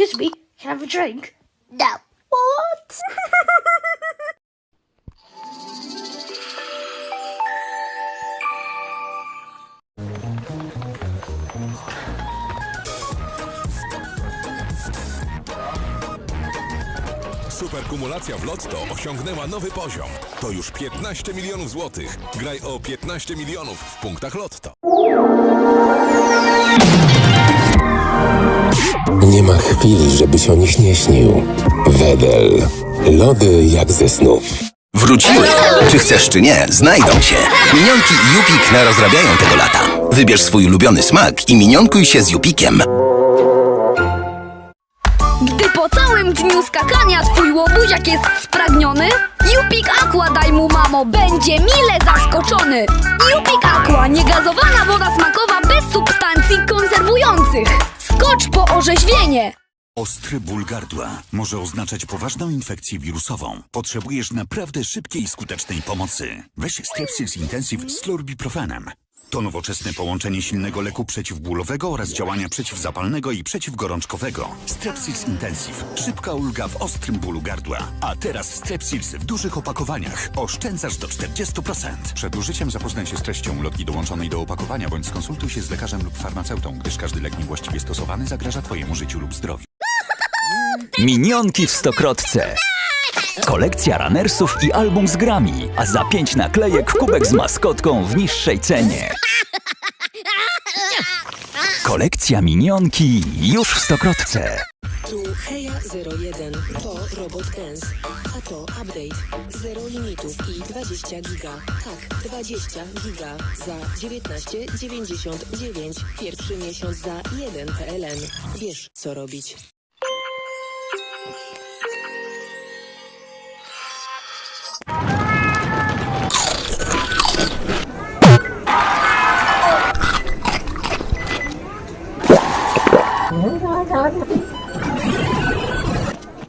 Excuse me, can I have a drink? No. What? Superkumulacja w Lotto osiągnęła nowy poziom. To już 15 milionów złotych. Graj o 15 milionów w punktach Lotto. Nie ma chwili, żebyś o nich nie śnił. Wedel. Lody jak ze snów. Wróciły. Czy chcesz, czy nie, znajdą cię. Minionki i Jupik narozrabiają tego lata. Wybierz swój ulubiony smak i minionkuj się z Jupikiem. Gdy po całym dniu skakania twój łobuziak jest spragniony, Jupik Aqua daj mu mamo, będzie mile zaskoczony. Jupik Aqua, niegazowana woda smakowa orzeźwienie! Ostry ból gardła może oznaczać poważną infekcję wirusową. Potrzebujesz naprawdę szybkiej i skutecznej pomocy. Weź Strepsils Intensive z chlorbiprofenem. To nowoczesne połączenie silnego leku przeciwbólowego oraz działania przeciwzapalnego i przeciwgorączkowego. Strepsils Intensive. Szybka ulga w ostrym bólu gardła. A teraz Strepsils w dużych opakowaniach. Oszczędzasz do 40%. Przed użyciem zapoznaj się z treścią ulotki dołączonej do opakowania bądź skonsultuj się z lekarzem lub farmaceutą, gdyż każdy lek niewłaściwie stosowany zagraża Twojemu życiu lub zdrowiu. Minionki w Stokrotce. Kolekcja runnersów i album z grami, a za pięć naklejek kubek z maskotką w niższej cenie. Kolekcja Minionki już w Stokrotce. Tu Heja 01, to Robot Dance, a to Update. Zero limitów i 20 giga. Tak, 20 giga za 19,99. Pierwszy miesiąc za 1 PLN. Wiesz co robić. nó nó nó